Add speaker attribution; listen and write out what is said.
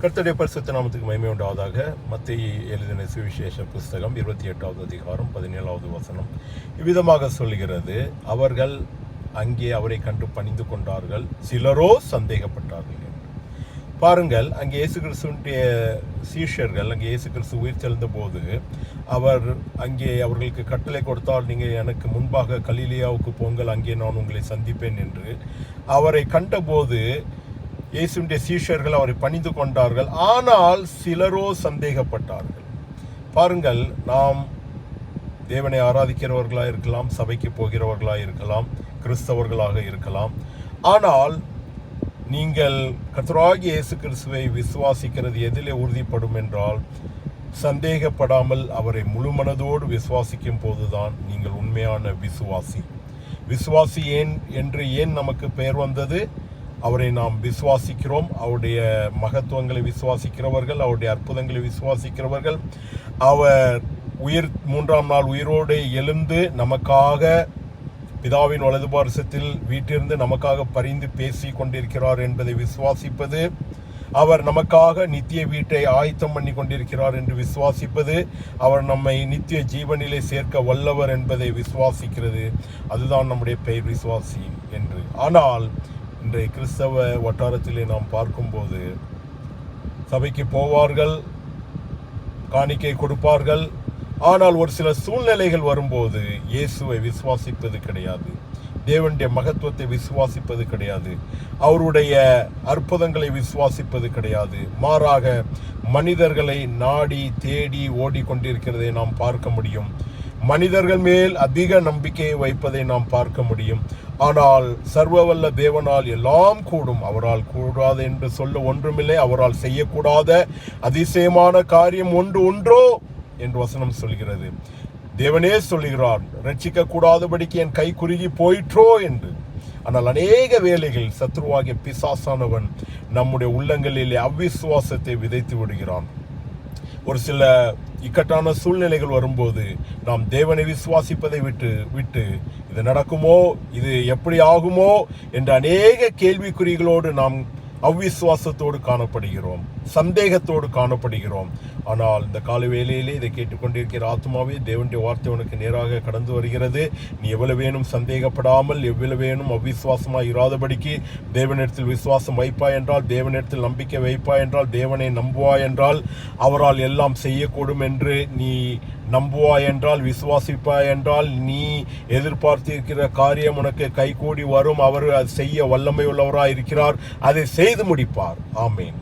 Speaker 1: கர்த்தருடைய பரிசுத்த நாமத்துக்கு மகிமை உண்டாவதாக. மத்திய எழுதின சுவிசேஷ புஸ்தகம் இருபத்தி எட்டாவது அதிகாரம் பதினேழாவது வசனம். இவ்விதமாக சொல்கிறது அவர்கள் அங்கே அவரை கண்டு பணிந்து கொண்டார்கள் சிலரோ சந்தேகப்பட்டார்கள் என்று. பாருங்கள் அங்கே இயேசு கிறிஸ்துடைய சீஷர்கள் அங்கே இயேசு கிறிஸ்து உயிர் செல்ந்த போது அவர் அங்கே அவர்களுக்கு கட்டளை கொடுத்தால் நீங்கள் எனக்கு முன்பாக கலீலியாவுக்கு போங்கள் அங்கே நான் உங்களை சந்திப்பேன் என்று. அவரை கண்டபோது இயேசுடைய சீஷர்கள் அவரை பணிந்து கொண்டார்கள். ஆனால் சிலரோ சந்தேகப்பட்டார்கள். பாருங்கள் நாம் தேவனை ஆராதிக்கிறவர்களாக இருக்கலாம் சபைக்கு போகிறவர்களாக இருக்கலாம் கிறிஸ்தவர்களாக இருக்கலாம். ஆனால் நீங்கள் கத்ராகி இயேசு கிறிஸ்துவை விசுவாசிக்கிறது எதிலே உறுதிப்படும் என்றால் சந்தேகப்படாமல் அவரை முழு மனதோடு விசுவாசிக்கும் போதுதான் நீங்கள் உண்மையான விசுவாசி. விசுவாசி ஏன் என்று ஏன் நமக்கு பெயர் வந்தது? அவரை நாம் விசுவாசிக்கிறோம். அவருடைய மகத்துவங்களை விசுவாசிக்கிறவர்கள் அவருடைய அற்புதங்களை விசுவாசிக்கிறவர்கள். அவர் உயிர் மூன்றாம் நாள் உயிரோடு எழுந்து நமக்காக பிதாவின் வலது பாரசத்தில் வீட்டிலிருந்து நமக்காக பரிந்து பேசி கொண்டிருக்கிறார் என்பதை விசுவாசிப்பது அவர் நமக்காக நித்திய வீட்டை ஆயத்தம் பண்ணி கொண்டிருக்கிறார் என்று விசுவாசிப்பது அவர் நம்மை நித்திய ஜீவனிலே சேர்க்க வல்லவர் என்பதை விசுவாசிக்கிறது. அதுதான் நம்முடைய பெயர் விசுவாசி என்று. ஆனால் இன்றைய கிறிஸ்தவ வட்டாரத்திலே நாம் பார்க்கும்போது சபைக்கு போவார்கள் காணிக்கை கொடுப்பார்கள் ஆனால் ஒரு சில சூழ்நிலைகள் வரும்போது இயேசுவை விசுவாசிப்பது கிடையாது. தேவனுடைய மகத்துவத்தை விசுவாசிப்பது கிடையாது. அவருடைய அற்புதங்களை விசுவாசிப்பது கிடையாது. மாறாக மனிதர்களை நாடி தேடி ஓடிக்கொண்டிருக்கிறதை நாம் பார்க்க முடியும். மனிதர்கள் மேல் அதிக நம்பிக்கையை வைப்பதை நாம் பார்க்க முடியும். ஆனால் சர்வவல்ல தேவனால் எல்லாம் கூடும். அவரால் கூடாது என்று சொல்ல ஒன்றுமில்லை. அவரால் செய்யக்கூடாத அதிசயமான காரியம் ஒன்று ஒன்றோ என்று வசனம் சொல்கிறது. தேவனே சொல்லுகிறார் ரட்சிக்க கூடாதபடிக்கு என் கை குறுகி போயிற்றோ என்று. ஆனால் அநேக வேளைகள் சத்ருவாகிய பிசாசானவன் நம்முடைய உள்ளங்களிலே அவ்விசுவாசத்தை விதைத்து விடுகிறான். ஒரு சில இக்கட்டான சூழ்நிலைகள் வரும்போது நாம் தேவனை விசுவாசிப்பதை விட்டு விட்டு இது நடக்குமோ இது எப்படி ஆகுமோ என்ற அநேக கேள்விக்குறிகளோடு நாம் அவ்விசுவாசத்தோடு காணப்படுகிறோம் சந்தேகத்தோடு காணப்படுகிறோம். ஆனால் இந்த கால வேலையிலே இதை கேட்டுக்கொண்டிருக்கிற ஆத்மாவே தேவனுடைய வார்த்தை உனக்கு நேராக கடந்து வருகிறது. நீ எவ்வளவு வேணும் சந்தேகப்படாமல் எவ்வளவு வேணும் இராதபடிக்கு தேவனிடத்தில் விசுவாசம் வைப்பாய் என்றால் தேவனிடத்தில் நம்பிக்கை வைப்பாய் என்றால் தேவனை நம்புவாய் என்றால் அவரால் எல்லாம் செய்யக்கூடும் என்று நீ நம்புவாய் என்றால் விசுவாசிப்பாய் என்றால் நீ எதிர்பார்த்திருக்கிற காரியம் உனக்கு கைகூடி வரும். அவர் அது செய்ய வல்லமை உள்ளவராக இருக்கிறார் அதை செய் செய்து முடிப்பார். ஆமேன்.